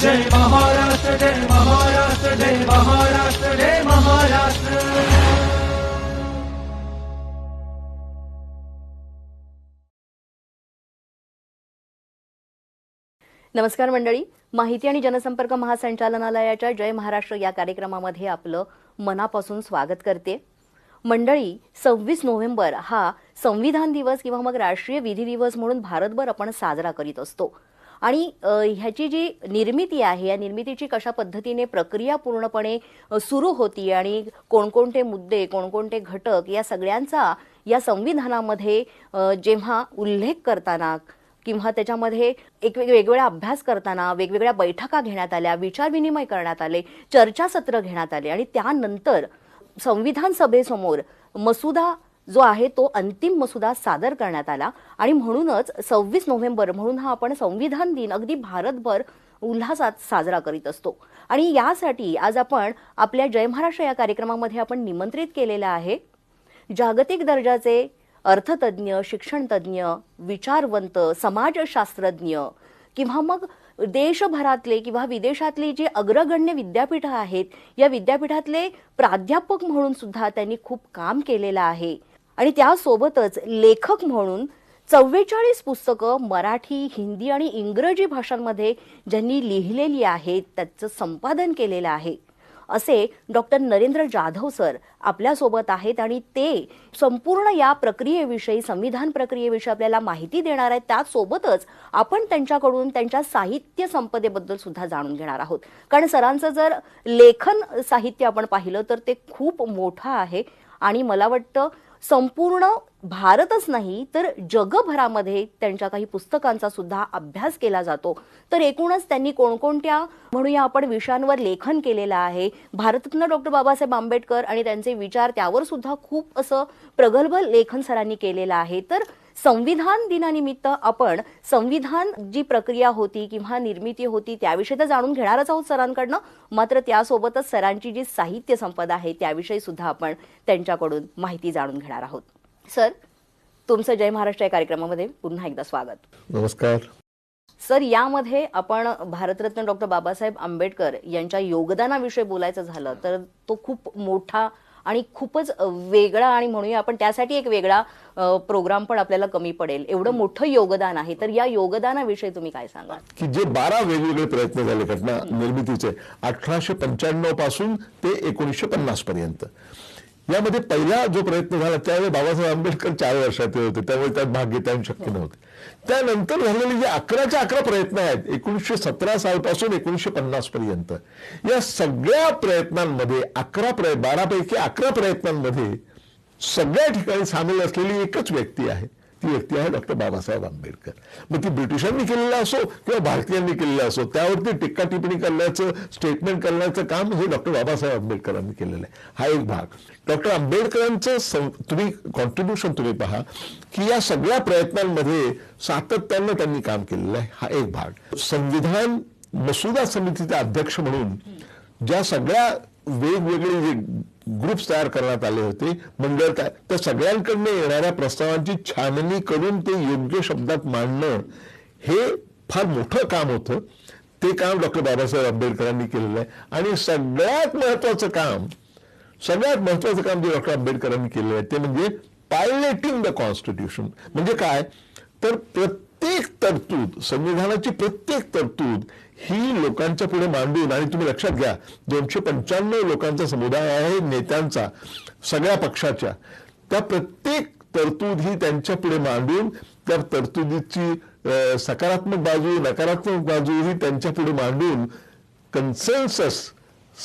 जय महाराष्ट्र जय महाराष्ट्र जय महाराष्ट्र जय महाराष्ट्र. नमस्कार मंडळी. माहिती आणि जनसंपर्क महासंचालनालयाच्या जय महाराष्ट्र या कार्यक्रमामध्ये आपलं मनापासून स्वागत करते. मंडळी सव्वीस नोव्हेंबर हा संविधान दिवस किंवा मग राष्ट्रीय विधी दिवस म्हणून भारतभर आपण साजरा करीत असतो. आणि ह्याची जी निर्मिती आहे या निर्मितीची कशा पद्धतीने प्रक्रिया पूर्णपणे सुरू होती आणि कोणकोणते मुद्दे कोणकोणते घटक या सगळ्यांचा या संविधानामध्ये जेव्हा उल्लेख करताना किंवा त्याच्यामध्ये एक वेग- वेगवेगळा अभ्यास करताना वेगवेगळ्या बैठका घेण्यात आल्या विचारविनिमय करण्यात आले चर्चासत्र घेण्यात आले आणि त्यानंतर संविधान सभेसमोर मसुदा जो आहे तो अंतिम मसुदा सादर करण्यात आला. आणि म्हणूनच सव्वीस नोव्हेंबर म्हणून हा आपण संविधान दिन अगदी भारतभर उल्हासात साजरा करीत असतो. आणि यासाठी आज आपण आपल्या जय महाराष्ट्र या कार्यक्रमामध्ये आपण निमंत्रित केलेलं आहे जागतिक दर्जाचे अर्थतज्ञ शिक्षणतज्ञ विचारवंत समाजशास्त्रज्ञ किंवा मग देशभरातले किंवा विदेशातली जी अग्रगण्य विद्यापीठं आहेत या विद्यापीठातले प्राध्यापक म्हणून सुद्धा त्यांनी खूप काम केलेलं आहे. आणि त्यासोबतच लेखक म्हणून चव्वेचाळीस पुस्तकं मराठी हिंदी आणि इंग्रजी भाषांमध्ये ज्यांनी लिहिलेली आहेत त्याचं संपादन केलेलं आहे. असे डॉक्टर नरेंद्र जाधव सर आपल्यासोबत आहेत आणि ते संपूर्ण या प्रक्रियेविषयी संविधान प्रक्रियेविषयी आपल्याला माहिती देणार आहेत. त्यासोबतच आपण त्यांच्याकडून त्यांच्या साहित्य संपदेबद्दल सुद्धा जाणून घेणार आहोत. कारण सरांचं जर लेखन साहित्य आपण पाहिलं तर ते खूप मोठं आहे. आणि मला वाटतं संपूर्ण भारतच नाही तर जगभरामध्ये त्यांच्या काही पुस्तकांचा सुद्धा अभ्यास केला जातो. तर एकूणच त्यांनी कोणकोणत्या म्हणूया आपण विषयांवर लेखन केलेलं आहे. भारतरत्न डॉक्टर बाबासाहेब आंबेडकर आणि त्यांचे विचार त्यावर सुद्धा खूप असं प्रगल्भ लेखन सरांनी केलेलं आहे. तर संविधान दिनानिमित्त आपण संविधान जी प्रक्रिया होती किंवा निर्मिती होती त्याविषयी तर जाणून घेणारच आहोत सरांकडनं. मात्र त्यासोबतच सरांची जी साहित्य संपदा आहे त्याविषयी सुद्धा आपण त्यांच्याकडून माहिती जाणून घेणार आहोत. सर तुमचं जय महाराष्ट्र या कार्यक्रमामध्ये पुन्हा एकदा स्वागत. नमस्कार. सर यामध्ये आपण भारतरत्न डॉक्टर बाबासाहेब आंबेडकर यांच्या योगदानाविषयी बोलायचं झालं तर तो खूप मोठा आणि खूपच वेगळा आणि म्हणूया आपण त्यासाठी एक वेगळा प्रोग्राम पण आपल्याला कमी पडेल. एवढं मोठं योगदान आहे. तर या योगदानाविषयी तुम्ही काय सांगाल? की जे बारा वेगवेगळे प्रयत्न झाले घटना निर्मितीचे अठराशे पंच्याण्णवपासून ते एकोणीसशे पन्नास पर्यंत. यामध्ये पहिला जो प्रयत्न झाला त्यावेळी बाबासाहेब आंबेडकर चार वर्षाचे होते. त्यामुळे त्यात भाग घेता येणं शक्य नव्हते. त्यानंतर झालेले जे अकराच्या अकरा प्रयत्न आहेत एकोणीसशे सतरा सालपासून एकोणीसशे पन्नास पर्यंत या सगळ्या प्रयत्नांमध्ये अकरा प्रय बारापैकी अकरा प्रयत्नांमध्ये सगळ्या ठिकाणी सामील असलेली एकच व्यक्ती आहे. ती व्यक्ती आहे डॉक्टर बाबासाहेब आंबेडकर. मग ती ब्रिटिशांनी केलेलं असो किंवा भारतीयांनी केलेलं असो त्यावरती टीका टिप्पणी करण्याचं स्टेटमेंट करण्याचं काम हे डॉक्टर बाबासाहेब आंबेडकरांनी केलेलं आहे. हा एक भाग. डॉक्टर आंबेडकरांचं तुम्ही कॉन्ट्रीब्युशन तुम्ही पहा की या सगळ्या प्रयत्नांमध्ये सातत्यानं त्यांनी काम केलेलं आहे. हा एक भाग. संविधान मसुदा समितीचे अध्यक्ष म्हणून ज्या सगळ्या वेगवेगळे जे ग्रुप्स तयार करण्यात आले होते. मंडळ काय? तर सगळ्यांकडनं येणाऱ्या प्रस्तावांची छाननी करून ते योग्य शब्दात मांडणं हे फार मोठं काम होतं. ते काम डॉक्टर बाबासाहेब आंबेडकरांनी केलेलं आहे. आणि सगळ्यात महत्वाचं काम सगळ्यात महत्वाचं काम जे डॉक्टर आंबेडकरांनी केलेलं आहे ते म्हणजे पायलेटिंग द कॉन्स्टिट्यूशन. म्हणजे काय? तर प्रत्येक प्रत्येक तरतूद संविधानाची प्रत्येक तरतूद ही लोकांच्या पुढे मांडून आणि तुम्ही लक्षात घ्या दोनशे पंच्याण्णव लोकांचा समुदाय आहे नेत्यांचा सगळ्या पक्षाच्या. त्या प्रत्येक तरतूद ही त्यांच्या पुढे मांडून त्या तरतुदीची सकारात्मक बाजू नकारात्मक बाजू ही त्यांच्या पुढे मांडून कन्सेन्सस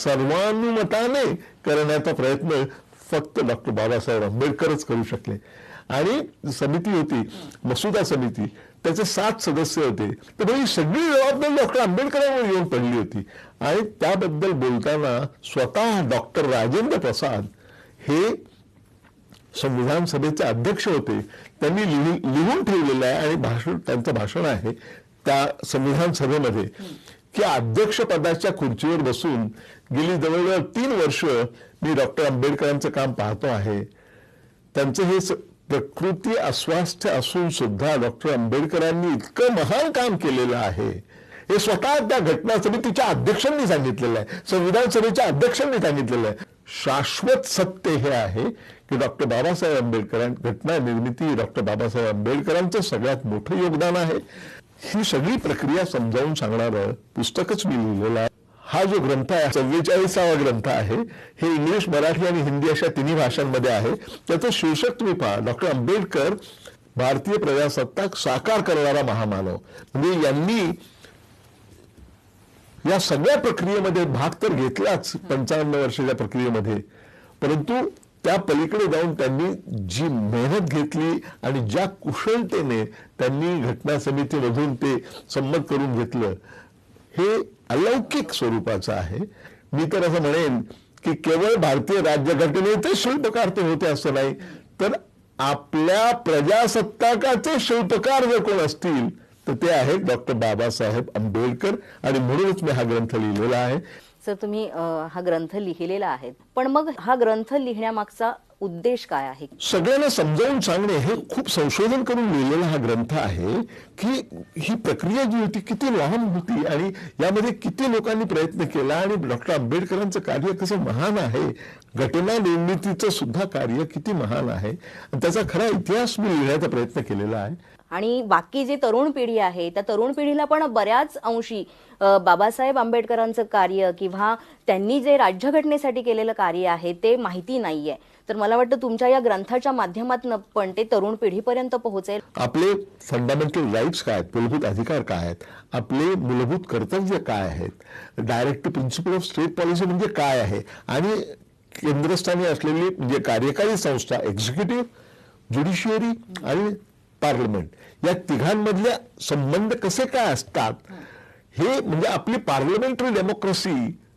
सर्वानुमताने करण्याचा प्रयत्न फक्त डॉक्टर बाबासाहेब आंबेडकरच करू शकले. आणि समिती होती मसुदा समिती. त्याचे सात सदस्य होते. तर ही सगळी जबाबदारी डॉक्टर आंबेडकरांवर येऊन पडली होती. आणि त्याबद्दल बोलताना स्वतः डॉक्टर राजेंद्र प्रसाद हे संविधान सभेचे अध्यक्ष होते. त्यांनी लिहून लिहून ठेवलेलं आहे आणि भाषण त्यांचं भाषण आहे त्या संविधान सभेमध्ये. की अध्यक्षपदाच्या खुर्चीवर बसून गेली जवळजवळ तीन वर्ष मी डॉक्टर आंबेडकरांचं काम पाहतो आहे. त्यांचं हे प्रकृती अस्वास्थ्य असून सुद्धा डॉक्टर आंबेडकरांनी इतकं महान काम केलेलं आहे. हे स्वतः त्या घटना समितीच्या अध्यक्षांनी सांगितलेलं आहे. संविधान सभेच्या अध्यक्षांनी सांगितलेलं आहे. शाश्वत सत्य हे आहे की डॉक्टर बाबासाहेब आंबेडकर घटना निर्मिती डॉक्टर बाबासाहेब आंबेडकरांचं सगळ्यात मोठं योगदान आहे. ही सगळी प्रक्रिया समजावून सांगणारं पुस्तकच मी लिहिलेलं आहे. हा जो ग्रंथ आहे चव्वेचाळीसावा ग्रंथ आहे हे इंग्लिश मराठी आणि हिंदी अशा तिन्ही भाषांमध्ये आहे. त्याचं शीर्षक तुम्ही पहा डॉक्टर आंबेडकर भारतीय प्रजासत्ताक साकार करणारा महामानव. म्हणजे यांनी या सगळ्या प्रक्रियेमध्ये भाग तर घेतलाच पंचावन्न वर्षाच्या प्रक्रियेमध्ये. परंतु त्या पलीकडे जाऊन त्यांनी जी मेहनत घेतली आणि ज्या कुशलतेने त्यांनी घटना समितीमधून ते संमत करून घेतलं हे अलौकिक स्वरूपाचं आहे. मी तर असं म्हणेन की केवळ भारतीय राज्यघटनेचे शिल्पकार ते होते असं नाही तर आपल्या प्रजासत्ताकाचे शिल्पकार जर कोण असतील तर ते आहेत डॉक्टर बाबासाहेब आंबेडकर आणि म्हणूनच मी हा ग्रंथ लिहिलेला आहे. सर तुम्ही हा ग्रंथ लिहिलेला आहे पण मग हा ग्रंथ लिहिण्यामागचा उद्देश काय आहे? सगळ्यांना समजावून सांगणे हे खूप संशोधन करून लिहिलेला हा ग्रंथ आहे की ही प्रक्रिया जी होती किती लहान होती आणि यामध्ये किती लोकांनी प्रयत्न केला आणि डॉक्टर आंबेडकरांचं कार्य कसं महान आहे घटना निर्मितीचं सुद्धा कार्य किती महान आहे. त्याचा खरा इतिहास मी लिहिण्याचा प्रयत्न केलेला आहे. आणि बाकी जे तरुण पिढी आहे त्या तरुण पिढीला पण बऱ्याच अंशी बाबासाहेब आंबेडकरांचं कार्य किंवा त्यांनी जे राज्यघटनेसाठी केलेलं कार्य आहे ते माहिती नाहीये. तर मला वाटतं तुमच्या या ग्रंथाच्या माध्यमातून पण ते तरुण पिढीपर्यंत पोहोचेल. आपले फंडामेंटल राईट्स काय आहेत? मूलभूत अधिकार काय आहेत? आपले मूलभूत कर्तव्य काय आहेत? Direct principle of state policy म्हणजे काय आहे? आणि केंद्रस्थानी असलेली म्हणजे कार्यकारी संस्था एक्झिक्युटिव्ह ज्युडिशियरी आणि पार्लमेंट या तिघांमधल्या संबंध कसे काय असतात? हे म्हणजे आपली पार्लमेंटरी डेमोक्रेसी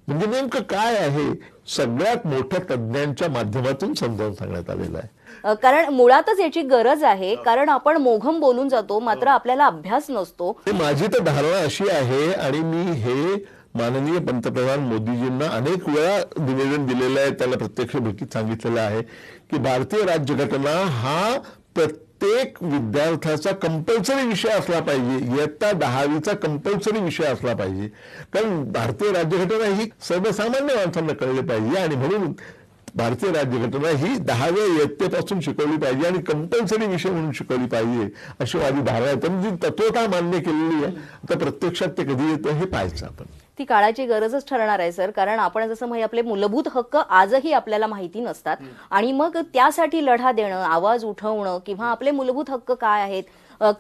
म्हणजे नेमकं काय आहे? सगळ्यात मोठ्या तज्ज्ञांच्या माध्यमातून समजावून सांगण्यात आलेलं आहे. कारण मुळातच याची गरज आहे कारण आपण मोघम बोलून जातो मात्र आपल्याला अभ्यास नसतो. माझी तर धारणा अशी आहे आणि मी हे माननीय पंतप्रधान मोदीजींना अनेक वेळा निवेदन दिलेलं आहे त्याला प्रत्यक्ष भेटीत सांगितलेलं आहे की भारतीय राज्यघटना हा प्रत्येक प्रत्येक विद्यार्थ्याचा कंपल्सरी विषय असला पाहिजे. इयत्ता दहावीचा कंपल्सरी विषय असला पाहिजे. कारण भारतीय राज्यघटना ही सर्वसामान्य माणसांना कळली पाहिजे आणि म्हणून भारतीय राज्यघटना ही दहाव्या इयत्तेपासून शिकवली पाहिजे आणि कंपल्सरी विषय म्हणून शिकवली पाहिजे अशी माझी धारणा आहे. पण जी तत्वता मान्य केलेली आहे आता प्रत्यक्षात ते कधी येतं हे पाहायचं आपण. ती काळाची गरजच ठरणार आहे सर. कारण आपण जसं म्हणजे आपले मूलभूत हक्क आजही आपल्याला माहिती नसतात. आणि मग त्यासाठी लढा देणं आवाज उठवणं किंवा आपले मूलभूत हक्क काय आहेत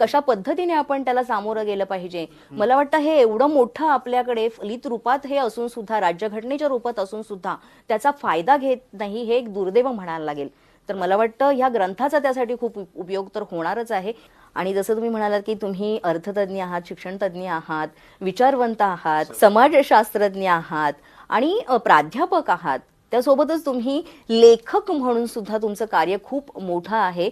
कशा पद्धतीने आपण त्याला सामोरं गेलं पाहिजे? मला वाटतं हे एवढं मोठं आपल्याकडे फलित रूपात हे असून सुद्धा राज्यघटनेच्या रूपात असून सुद्धा त्याचा फायदा घेत नाही हे एक दुर्दैव म्हणायला लागेल. तर मला वाटतं ह्या ग्रंथाचा त्यासाठी खूप उप- उपयोग तर होणारच आहे. आणि जसं तुम्ही म्हणालात की तुम्ही अर्थतज्ञ आहात शिक्षणतज्ञ आहात विचारवंत आहात समाजशास्त्रज्ञ आहात आणि प्राध्यापक आहात. त्यासोबतच तुम्ही लेखक म्हणून सुद्धा तुमचं कार्य खूप मोठं आहे.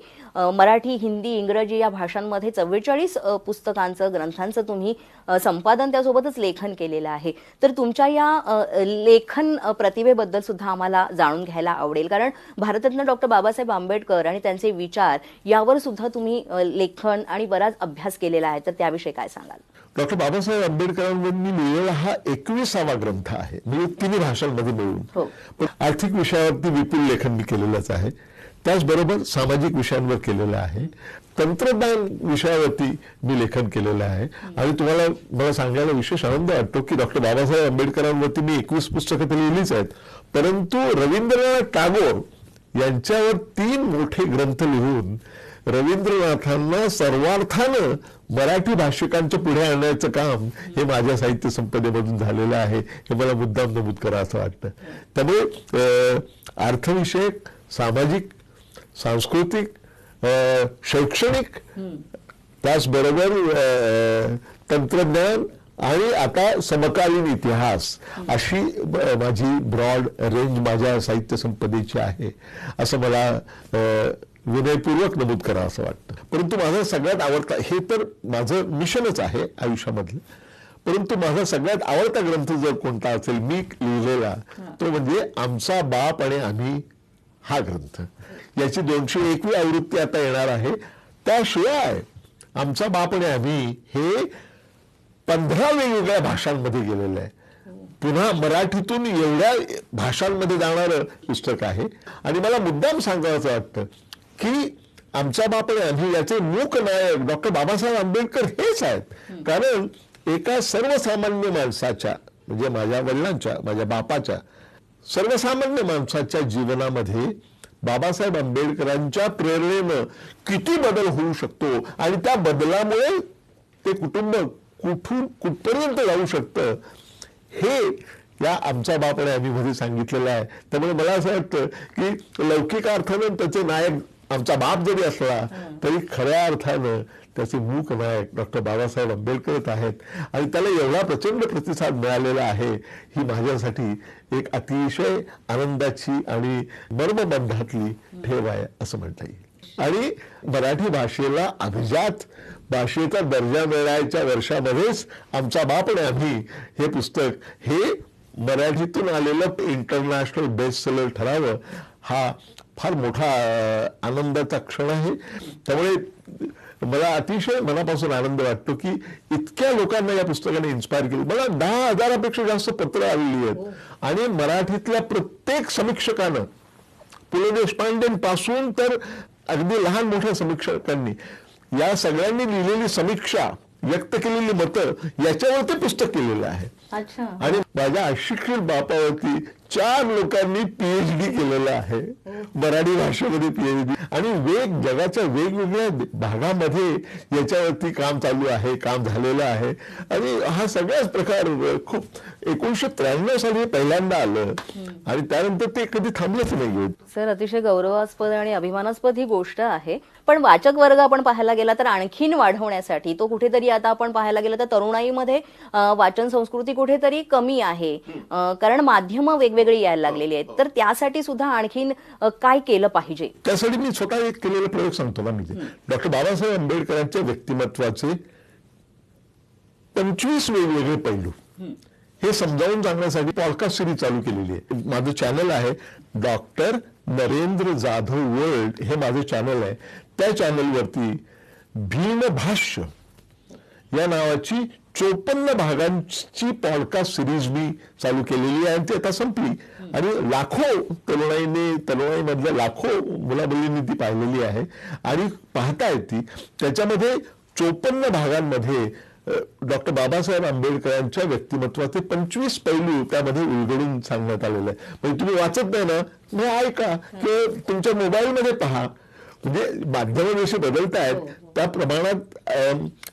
मराठी हिंदी इंग्रजी या भाषांमध्ये चव्वेचाळीस पुस्तकांचं ग्रंथांचं तुम्ही संपादन त्यासोबतच लेखन केलेलं आहे. तर तुमच्या या लेखन प्रतिभेबद्दल सुद्धा आम्हाला जाणून घ्यायला आवडेल. कारण भारतरत्न डॉक्टर बाबासाहेब आंबेडकर आणि त्यांचे विचार यावर सुद्धा तुम्ही लेखन आणि बराच अभ्यास केलेला आहे. तर त्याविषयी काय सांगाल? डॉक्टर बाबासाहेब आंबेडकरांनी लिहिलेला हा एकविसावा ग्रंथ आहे. म्हणजे तिन्ही भाषांमध्ये हो. मिळून पण आर्थिक विषयावरती विपुल लेखन मी केलेलंच आहे. त्याचबरोबर सामाजिक विषयांवर केलेलं आहे. तंत्रज्ञान विषयावरती मी लेखन केलेलं आहे. आणि तुम्हाला मला सांगायला विशेष आनंद वाटतो की डॉक्टर बाबासाहेब आंबेडकरांवरती मी एकवीस पुस्तकं तर लिहिलीच आहेत. परंतु रवींद्रनाथ टागोर यांच्यावर तीन मोठे ग्रंथ लिहून रवींद्रनाथांना सर्वार्थानं मराठी भाषिकांच्या पुढे आणण्याचं काम हे माझ्या साहित्य संपदेमधून झालेलं आहे. हे मला मुद्दाम नमूद करा असं वाटतं. त्यामुळे अर्थविषयक सामाजिक सांस्कृतिक शैक्षणिक त्याचबरोबर तंत्रज्ञान आणि आता समकालीन इतिहास अशी माझी ब्रॉड रेंज माझ्या साहित्य संपदेची आहे. असं मला विनयपूर्वक नमूद करा असं वाटतं. परंतु माझा सगळ्यात आवडता हे तर माझं मिशनच आहे आयुष्यामधलं. परंतु माझा सगळ्यात आवडता ग्रंथ जर कोणता असेल मी लिहिलेला तो म्हणजे आमचा बाप आणि आम्ही हा ग्रंथ. याची दोनशे एकवी आवृत्ती आता येणार आहे. त्याशिवाय आमचा बाप आणि आम्ही हे पंधरा वेगवेगळ्या भाषांमध्ये गेलेलं आहे. पुन्हा मराठीतून एवढ्या भाषांमध्ये जाणारं पुस्तक आहे. आणि मला मुद्दाम सांगायचं वाटतं की आमच्या बापणे आम्ही याचे मूक नायक डॉक्टर बाबासाहेब आंबेडकर हेच आहेत कारण एका सर्वसामान्य माणसाच्या म्हणजे माझ्या वडिलांच्या माझ्या बापाच्या सर्वसामान्य माणसाच्या जीवनामध्ये बाबासाहेब आंबेडकरांच्या प्रेरणेनं किती बदल होऊ शकतो आणि त्या बदलामुळे ते कुटुंब कुठून कुठपर्यंत जाऊ शकतं हे या आमच्या बापणे आम्ही मध्ये सांगितलेलं आहे. त्यामुळे मला असं वाटतं की लौकिक अर्थानं त्याचे नायक आमचा बाप जरी असला तरी खऱ्या अर्थानं त्याचे मूक नायक डॉक्टर बाबासाहेब आंबेडकरच आहेत. आणि त्याला एवढा प्रचंड प्रतिसाद मिळालेला आहे ही माझ्यासाठी एक अतिशय आनंदाची आणि मर्मबंधातली ठेव आहे असं म्हणता येईल. आणि मराठी भाषेला अभिजात भाषेचा दर्जा मिळायच्या वर्षामध्येच आमचा बाप आणि आम्ही हे पुस्तक हे मराठीतून आलेलं इंटरनॅशनल बेस्ट सेलर ठरावं हा फार मोठा आनंदाचा क्षण आहे. त्यामुळे मला अतिशय मनापासून आनंद वाटतो की इतक्या लोकांना या पुस्तकाने इन्स्पायर केलं. मला दहा हजारापेक्षा जास्त पत्र आलेली आहेत. आणि मराठीतल्या प्रत्येक समीक्षकानं पु ल देशपांडेपासून तर अगदी लहान मोठ्या समीक्षकांनी या सगळ्यांनी लिहिलेली समीक्षा व्यक्त केलेली मतं याच्यावर ते पुस्तक केलेलं आहे. आणि माझ्या अशिक्षित बापावरती चार लोकांनी पीएचडी केलेलं आहे. मराठी भाषेमध्ये पीएचडी आणि वेग जगाच्या वेगवेगळ्या भागामध्ये याच्यावरती काम चालू आहे काम झालेलं आहे. आणि हा सगळाच प्रकार खूप एकोणीशे त्र्याण्णव साली पहिल्यांदा आलं. आणि त्यानंतर ते कधी थांबलंच नाही सर अतिशय गौरवास्पद आणि अभिमानास्पद ही गोष्ट आहे. पण वाचक वर्ग आपण पाहायला गेला तर आणखीन वाढवण्यासाठी तो कुठेतरी आता आपण पाहायला गेला तर तरुणाईमध्ये वाचन संस्कृती कुठेतरी कमी आहे. कारण माध्यमं वेगवेगळी यायला लागलेली आहेत. तर त्यासाठी सुद्धा आणखीन काय केलं पाहिजे? त्यासाठी मी स्वतः एक केलेला प्रयोग सांगतो ना मी डॉक्टर बाबासाहेब आंबेडकरांच्या व्यक्तिमत्वाचे पंचवीस वेगवेगळे पैलू. हे. समजावून सांगण्यासाठी पॉडकास्ट सिरीज चालू केलेली आहे. माझं चॅनल आहे डॉक्टर नरेंद्र जाधव वर्ल्ड हे माझं चॅनल आहे. त्या चॅनलवरती भीमभाष्य या नावाची चोपन्न भागांची पॉडकास्ट सिरीज मी चालू केलेली आहे आणि ती आता संपली. आणि लाखो तरुणाईने तरुणाईमधल्या लाखो मुलामुलींनी ती पाहिलेली आहे. आणि पाहतायत ती त्याच्यामध्ये चोपन्न भागांमध्ये डॉक्टर बाबासाहेब आंबेडकरांच्या व्यक्तिमत्वाचे पंचवीस पैलू त्यामध्ये उलगडून सांगण्यात आलेले आहे म्हणजे तुम्ही वाचत नाही ना मग ऐका. किंवा तुमच्या मोबाईलमध्ये पहा. म्हणजे माध्यम जसे बदलत आहेत त्या प्रमाणात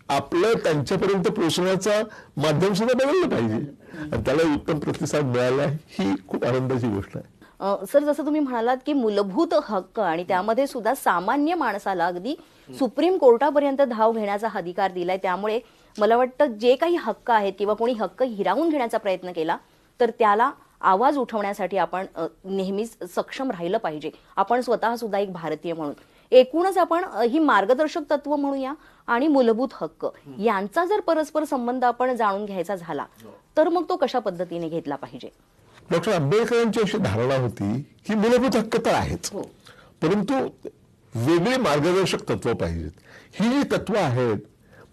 आपलं त्यांच्यापर्यंत पोहोचण्याचा माध्यम सुद्धा बदललं पाहिजे. आणि त्याला उत्तम प्रतिसाद मिळाला ही खूप आनंदाची गोष्ट आहे. सर जसं तुम्ही म्हणालात की मूलभूत हक्क आणि त्यामध्ये सुद्धा सामान्य माणसाला अगदी सुप्रीम कोर्टापर्यंत धाव घेण्याचा अधिकार दिलाय. त्यामुळे मला वाटतं जे काही हक्क आहेत किंवा कोणी हक्क हिरावून घेण्याचा प्रयत्न केला तर त्याला आवाज उठवण्यासाठी आपण नेहमीच सक्षम राहिलं पाहिजे. आपण स्वतः सुद्धा एक भारतीय म्हणून. एकूणच आपण ही मार्गदर्शक तत्व म्हणूया आणि मूलभूत हक्क. यांचा जर परस्पर संबंध आपण जाणून घ्यायचा झाला तर मग तो कशा पद्धतीने घेतला पाहिजे? डॉक्टर आंबेडकरांची अशी धारणा होती की मूलभूत हक्क तर आहेच हो. परंतु वेगळी मार्गदर्शक तत्व पाहिजेत. ही जी तत्व आहेत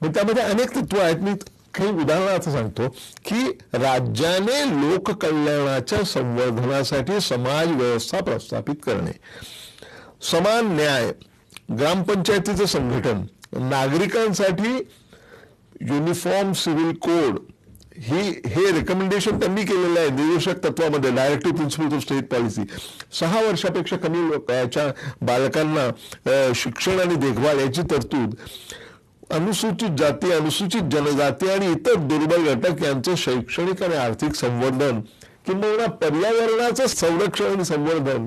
मग त्यामध्ये अनेक तत्व आहेत. मी काही उदाहरणार्थ सांगतो की राज्याने लोककल्याणाच्या संवर्धनासाठी समाज व्यवस्था प्रस्थापित करणे. समान न्याय ग्रामपंचायतीचं संघटन नागरिकांसाठी युनिफॉर्म सिव्हिल कोड ही हे रेकमेंडेशन त्यांनी केलेलं आहे निर्देशक तत्वामध्ये directive principles of state policy सहा वर्षापेक्षा कमी लोकांच्या बालकांना शिक्षण आणि देखभाल याची तरतूद अनुसूचित जाती अनुसूचित जनजाती आणि इतर दुर्बल घटक यांचं शैक्षणिक आणि आर्थिक संवर्धन किंबहुना पर्यावरणाचं संरक्षण आणि संवर्धन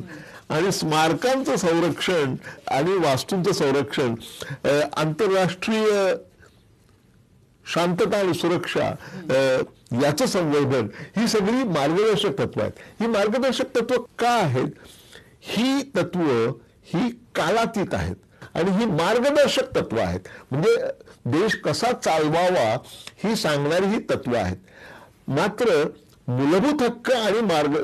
आणि स्मारकांचं संरक्षण आणि वास्तूंचं संरक्षण आंतरराष्ट्रीय शांतता आणि सुरक्षा याचं संवर्धन ही सगळी मार्गदर्शक तत्व आहेत. ही मार्गदर्शक तत्व का आहेत? ही तत्व ही कालातीत आहेत आणि ही मार्गदर्शक तत्व आहेत. म्हणजे देश कसा चालवावा ही सांगणारी ही तत्व आहेत. मात्र मूलभूत हक्क आणि मार्ग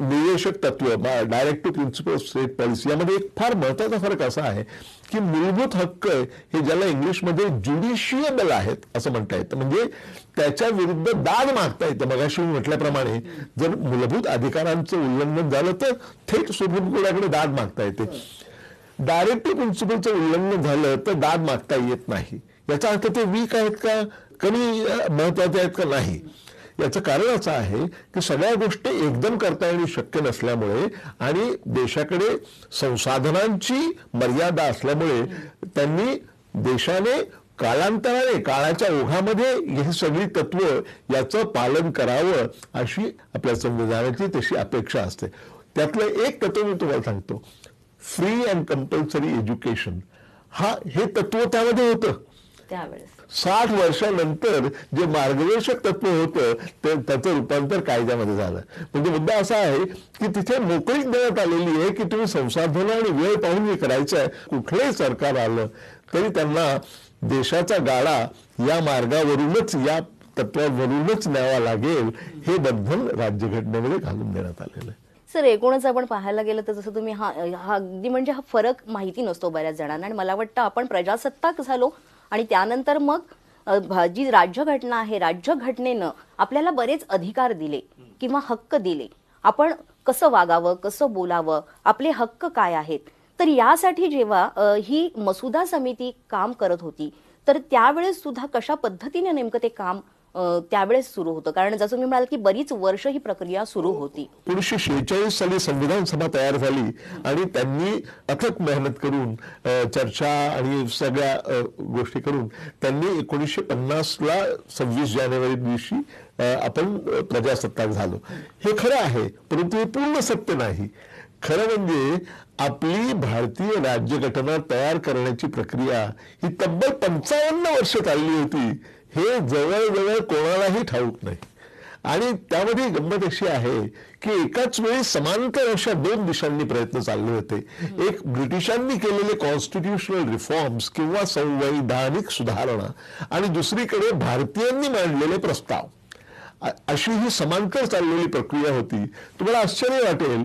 निर्देशक तत्व डायरेक्टिव्ह प्रिन्सिपल स्टेट पॉलिसी यामध्ये एक फार महत्त्वाचा फरक असा आहे की मूलभूत हक्क हे ज्याला इंग्लिशमध्ये ज्युडिशिएबल आहेत असं म्हणता येतं. म्हणजे त्याच्या विरुद्ध दाद मागता येतं. मगाशी म्हटल्याप्रमाणे जर मूलभूत अधिकारांचं उल्लंघन झालं तर थेट सुप्रीम कोर्टाकडे दाद मागता येते. डायरेक्टिव्ह प्रिन्सिपलचं उल्लंघन झालं तर दाद मागता येत नाही. याचा अर्थ ते वीक आहेत का? कमी महत्त्वाचे आहेत का? नाही. याचं कारण असं आहे की सगळ्या गोष्टी एकदम करता येणे शक्य नसल्यामुळे आणि देशाकडे संसाधनांची मर्यादा असल्यामुळे त्यांनी देशाने कालांतराने काळाच्या ओघामध्ये ही सगळी तत्व याचं पालन करावं अशी आपल्या संविधानाची तशी अपेक्षा असते. त्यातलं एक तत्व मी तुम्हाला सांगतो. फ्री अँड कंपल्सरी एज्युकेशन हा हे तत्व त्यामध्ये होतं. त्यावेळेस. साठ वर्षानंतर जे मार्गदर्शक तत्व होतं ते त्याचं रूपांतर कायद्यामध्ये झालं. म्हणजे मुद्दा असा आहे की तिथे मोकळीक देण्यात आलेली आहे की तुम्ही संसाधनं आणि वेळ पाहून हे करायचं आहे कुठलंही सरकार आलं तरी त्यांना देशाचा गाडा या मार्गावरूनच या तत्वावरूनच न्यावा लागेल हे बंधन राज्यघटनेमध्ये घालून देण्यात आलेलं आहे. सर एकूणच आपण पाहायला गेलं तर जसं तुम्ही हा हा अगदी म्हणजे हा फरक माहिती नसतो बऱ्याच जणांना. आणि मला वाटतं आपण प्रजासत्ताक झालो आणि त्यानंतर मग जी राज्यघटना आहे राज्यघटनेनं आपल्याला बरेच अधिकार दिले किंवा हक्क दिले. आपण कसं वागावं कसं बोलावं आपले हक्क काय आहेत? तर यासाठी जेव्हा ही मसुदा समिती काम करत होती तर त्यावेळेस सुद्धा कशा पद्धतीने नेमकं ते काम त्यावेळेस सुरू होतं. कारण जसं मी म्हणाल की बरीच वर्ष ही प्रक्रिया सुरू होती. एकोणीसशे शेहेचाळीस साली संविधान सभा तयार झाली आणि त्यांनी अथक मेहनत करून चर्चा आणि सगळ्या गोष्टी करून त्यांनी एकोणीसशे पन्नासला सव्वीस जानेवारी दिवशी आपण प्रजासत्ताक झालो. हे खरं आहे परंतु हे पूर्ण सत्य नाही. खरं म्हणजे आपली भारतीय राज्यघटना तयार करण्याची प्रक्रिया ही तब्बल पंचावन्न वर्ष चालली होती. हे जवळजवळ कोणालाही ठाऊक नाही. आणि त्यामध्ये गंमत अशी आहे की एकाच वेळी समांतर अशा दोन दिशांनी प्रयत्न चालले होते. एक ब्रिटिशांनी केलेले कॉन्स्टिट्युशनल रिफॉर्म्स किंवा संवैधानिक सुधारणा आणि दुसरीकडे भारतीयांनी मांडलेले प्रस्ताव. अशी ही समांतर चाललेली प्रक्रिया होती. तुम्हाला आश्चर्य वाटेल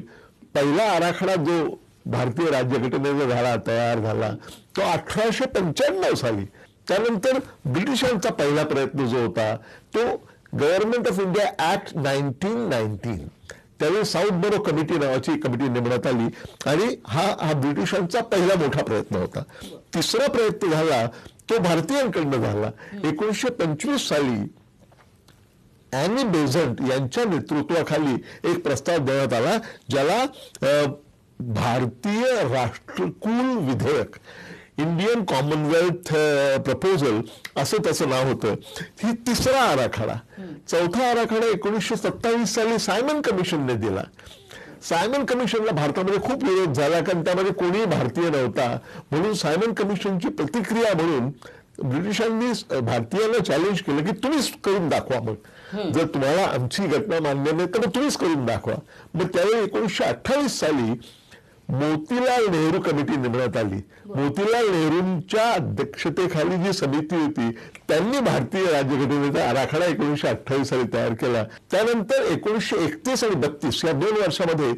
पहिला आराखडा जो भारतीय राज्यघटनेचा झाला तयार झाला तो अठराशे पंच्याण्णव साली. त्यानंतर ब्रिटिशांचा पहिला प्रयत्न जो होता तो government of India act nineteen nineteen. त्यावेळी साऊथ बरो कमिटी नावाची कमिटी नेमण्यात आली आणि हा हा ब्रिटिशांचा पहिला मोठा प्रयत्न होता. तिसरा प्रयत्न झाला तो भारतीयांकडनं झाला. एकोणीसशे पंचवीस साली अॅनी बेझंट यांच्या नेतृत्वाखाली एक प्रस्ताव देण्यात आला ज्याला भारतीय राष्ट्रकुल विधेयक इंडियन कॉमनवेल्थ प्रपोजल असं त्याचं नाव होतं. ही तिसरा आराखडा. चौथा आराखडा एकोणीसशे सत्तावीस साली सायमन कमिशनने दिला. सायमन कमिशनला भारतामध्ये खूप विरोध झाला कारण त्यामध्ये कोणीही भारतीय नव्हता. म्हणून सायमन कमिशनची प्रतिक्रिया म्हणून ब्रिटिशांनी भारतीयांना चॅलेंज केलं की तुम्हीच करून दाखवा मग. जर तुम्हाला आमची घटना मान्य नाही तर मग तुम्हीच करून दाखवा. मग त्यावेळी एकोणीसशे अठ्ठावीस साली मोतीलाल नेहरू कमिटी नेमण्यात आली. मोतीलाल नेहरूंच्या अध्यक्षतेखाली जी समिती होती त्यांनी भारतीय राज्यघटनेचा आराखडा एकोणीसशे अठ्ठावीस साली तयार केला. त्यानंतर एकोणीसशे एकतीस आणि बत्तीस या दोन वर्षामध्ये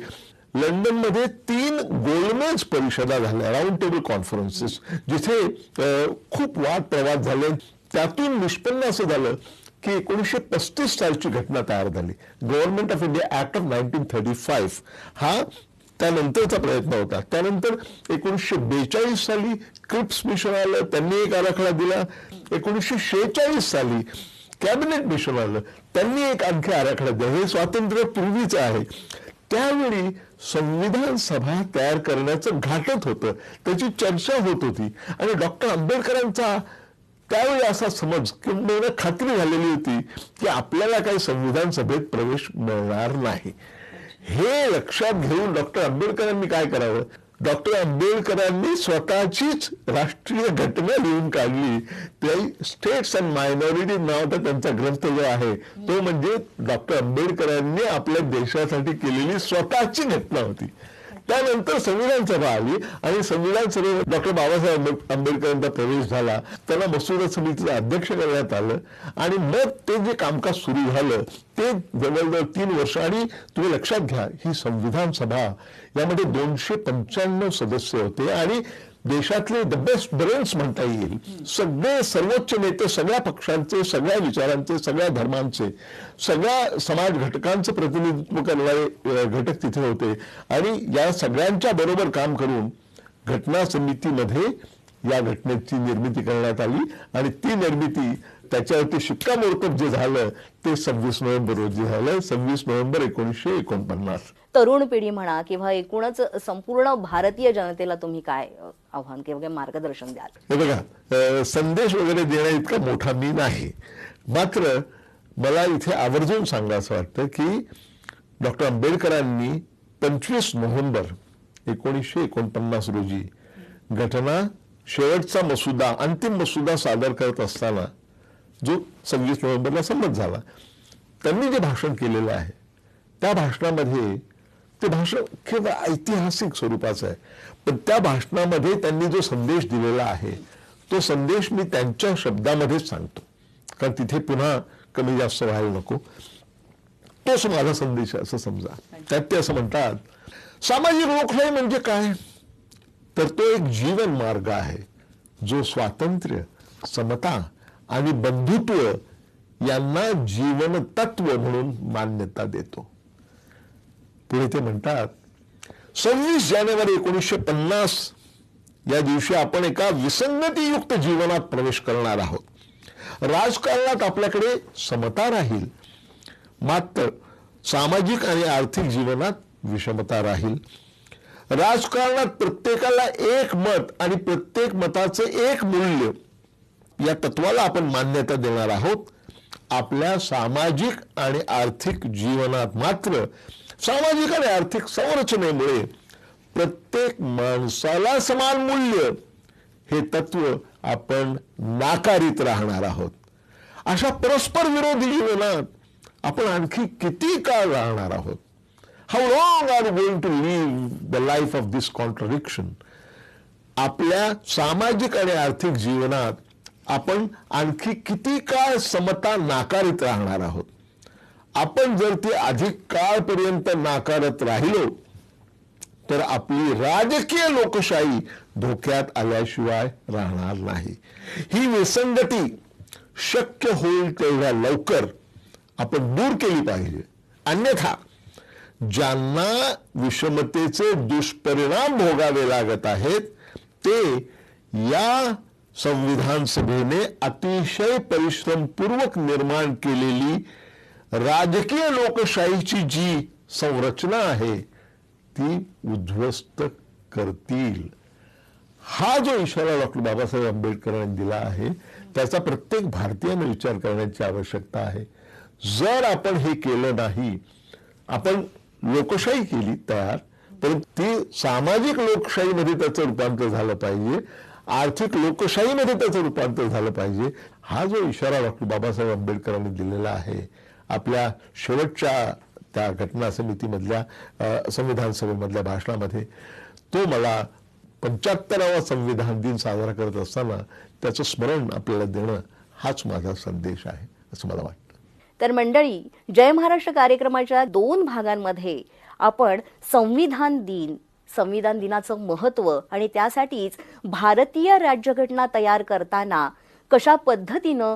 लंडनमध्ये तीन गोलमेज परिषदा झाल्या राऊंड टेबल कॉन्फरन्सेस जिथे खूप वाद प्रवाद झाले. त्यातून निष्पन्न असं झालं की एकोणीसशे पस्तीस सालची घटना तयार झाली. Government of India act of nineteen thirty five हा त्यानंतरचा प्रयत्न होता. त्यानंतर एकोणीसशे बेचाळीस साली क्रिप्स मिशन आलं त्यांनी एक आराखडा दिला. एकोणीसशे शेहेचाळीस साली कॅबिनेट मिशन आलं त्यांनी एक आणखी आराखडा दिला. हे स्वातंत्र्य पूर्वीचं आहे. त्यावेळी संविधान सभा तयार करण्याचं घाटत होतं. त्याची चर्चा होत होती. आणि डॉक्टर आंबेडकरांचा त्यावेळी असा समज किंवा खात्री झालेली होती की आपल्याला काही संविधान सभेत प्रवेश मिळणार नाही. हे लक्षात घेऊन डॉक्टर आंबेडकरांनी काय करावं? डॉक्टर आंबेडकरांनी स्वतःचीच राष्ट्रीय घटना लिहून काढली. ते स्टेट्स अँड मायनॉरिटी नावाचा त्यांचा ग्रंथ जो आहे तो म्हणजे डॉक्टर आंबेडकरांनी आपल्या देशासाठी केलेली स्वतःची घटना होती. त्यानंतर संविधान सभा आली आणि संविधान सभेत डॉक्टर बाबासाहेब आंबे- आंबेडकरांचा प्रवेश झाला. त्यांना मसुदा समितीचं अध्यक्ष करण्यात आलं आणि मग ते जे कामकाज सुरू झालं ते जवळजवळ तीन वर्ष आणि तुम्ही लक्षात घ्या ही संविधान सभा यामध्ये दोनशे पंच्याण्णव सदस्य होते आणि देशातले द बेस्ट ब्रेन्स म्हणता येईल. सगळे सर्वोच्च नेते सगळ्या पक्षांचे सगळ्या विचारांचे सगळ्या धर्मांचे सगळ्या समाज घटकांचं प्रतिनिधित्व करणारे घटक तिथे होते. आणि या सगळ्यांच्या बरोबर काम करून घटना समितीमध्ये या घटनेची निर्मिती करण्यात आली. आणि ती निर्मिती त्याच्यावरती शिक्कामोर्तब जे झालं ते सव्वीस नोव्हेंबर रोजी झालं. सव्वीस नोव्हेंबर एकोणीसशे एकोणपन्नास. तरुण पिढी म्हणा किंवा एकूणच संपूर्ण भारतीय जनतेला तुम्ही काय आव्हान किंवा मार्गदर्शन द्याल? हे बघा संदेश वगैरे देण्या इतका मोठा मी नाही. मात्र मला इथे आवर्जून सांगायचं वाटतं की डॉक्टर आंबेडकरांनी पंचवीस नोव्हेंबर एकोणीसशे एकोणपन्नास रोजी घटना शेवटचा मसुदा अंतिम मसुदा सादर करत असताना जो सव्वीस नोव्हेंबरला संमत झाला. त्यांनी जे भाषण केलेलं आहे त्या भाषणामध्ये ते भाषण केवळ ऐतिहासिक स्वरूपाचं आहे. पण त्या भाषणामध्ये त्यांनी जो संदेश दिलेला आहे तो संदेश मी त्यांच्या शब्दामध्येच सांगतो. कारण तिथे पुन्हा कमी जास्त व्हायला नको. तोच माझा संदेश आहे असं समजा. त्यात ते असं म्हणतात सामाजिक लोकशाही म्हणजे काय? तर तो एक जीवन मार्ग आहे जो स्वातंत्र्य समता आणि बंधुत्व यांना जीवन तत्व म्हणून मान्यता देतो. पुढे ते म्हणतात सव्वीस जानेवारी एकोणीसशे पन्नास या दिवशी आपण एका विसंगतीयुक्त जीवनात प्रवेश करणार आहोत. राजकारणात आपल्याकडे समता राहील. मात्र सामाजिक आणि आर्थिक जीवनात विषमता राहील. राजकारणात प्रत्येकाला एक मत आणि प्रत्येक मताचे एक मूल्य या तत्वाला आपण मान्यता देणार आहोत. आपल्या सामाजिक आणि आर्थिक जीवनात मात्र सामाजिक आणि आर्थिक संरचनेमुळे प्रत्येक माणसाला समान मूल्य हे तत्व आपण नाकारीत राहणार आहोत. अशा परस्पर विरोधी जीवनात आपण आणखी किती काळ राहणार आहोत? How long are going to live the life of this contradiction आपल्या सामाजिक आणि आर्थिक जीवनात आपण आणखी किती काळ समता नाकारित राहणार आहोत? आपण जर ती अधिक काळपर्यंत नाकारत राहिलो तर आपली राजकीय लोकशाही धोक्यात आल्याशिवाय राहणार नाही. ही विसंगती शक्य होईल तेवढ्या लवकर आपण दूर केली पाहिजे. अन्यथा ज्यांना विषमतेचे दुष्परिणाम भोगावे लागत आहेत ते या संविधान सभेने अतिशय परिश्रमपूर्वक निर्माण केलेली राजकीय लोकशाहीची जी संरचना आहे ती उद्ध्वस्त करतील. हा जो इशारा डॉक्टर बाबासाहेब आंबेडकरांनी दिला आहे त्याचा प्रत्येक भारतीयाने विचार करण्याची आवश्यकता आहे. जर आपण हे केलं नाही आपण लोकशाही केली तयार पण ती सामाजिक लोकशाहीमध्ये त्याचं रूपांतर झालं पाहिजे. आर्थिक लोकशाहीमध्ये त्याचं रूपांतर झालं पाहिजे. हा जो इशारा डॉक्टर बाबासाहेब आंबेडकरांनी दिलेला आहे आपल्या शेवटच्या त्या घटना समितीमधल्या संविधान सभेमधल्या भाषणामध्ये तो मला पंच्याहत्तरावा संविधान दिन साजरा करत असताना त्याचं स्मरण आपल्याला देणं हाच माझा संदेश आहे असं मला वाटतं. तर मंडळी जय महाराष्ट्र कार्यक्रमाच्या दोन भागांमध्ये आपण संविधान दिन संविधान दिनाचं महत्त्व आणि त्यासाठीच भारतीय राज्यघटना तयार करताना कशा पद्धतीनं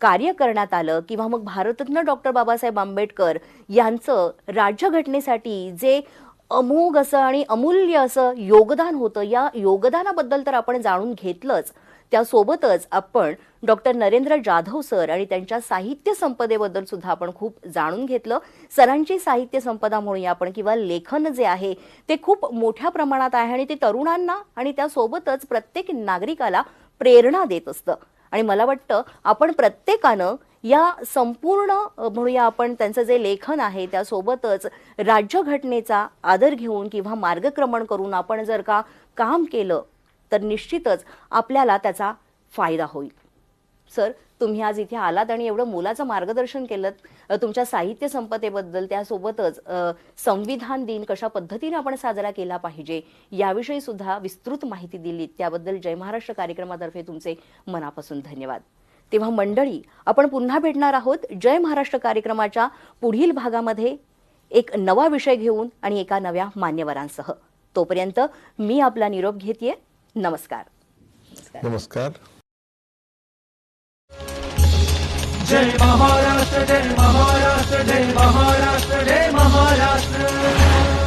कार्य करण्यात आलं किंवा मग भारतरत्न डॉक्टर बाबासाहेब आंबेडकर यांचं राज्यघटनेसाठी जे अमोघ असं आणि अमूल्य असं योगदान होतं या योगदानाबद्दल तर आपण जाणून घेतलंच. त्यासोबतच आपण डॉक्टर नरेंद्र जाधव सर आणि त्यांच्या साहित्य संपदेबद्दल सुद्धा आपण खूप जाणून घेतलं. सरांची साहित्य संपदा म्हणूया आपण किंवा लेखन जे आहे ते खूप मोठ्या प्रमाणात आहे आणि ते तरुणांना आणि त्यासोबतच प्रत्येक नागरिकाला प्रेरणा देत असतं. आणि मला वाटतं आपण प्रत्येकानं या संपूर्ण म्हणूया आपण त्यांचं जे लेखन आहे त्यासोबतच राज्यघटनेचा आदर घेऊन किंवा मार्गक्रमण करून आपण जर का काम केलं तर निश्चितच आपल्याला त्याचा फायदा होईल. सर तुम्ही आज इथे आलात आणि एवढं मोलाचं मार्गदर्शन केलं तुमच्या साहित्य संपदेबद्दल त्यासोबतच संविधान दिन कशा पद्धतीने आपण साजरा केला पाहिजे याविषयी सुद्धा विस्तृत माहिती दिली त्याबद्दल जय महाराष्ट्र कार्यक्रमातर्फे तुमचे मनापासून धन्यवाद. तेव्हा मंडळी आपण पुन्हा भेटणार आहोत जय महाराष्ट्र कार्यक्रमाच्या पुढील भागामध्ये. एक नवा विषय घेऊन आणि एका नव्या मान्यवरांसह. तोपर्यंत मी आपला निरोप घेतेय. नमस्कार नमस्कार जय महाराष्ट्र जय महाराष्ट्र जय महाराष्ट्र जय महाराष्ट्र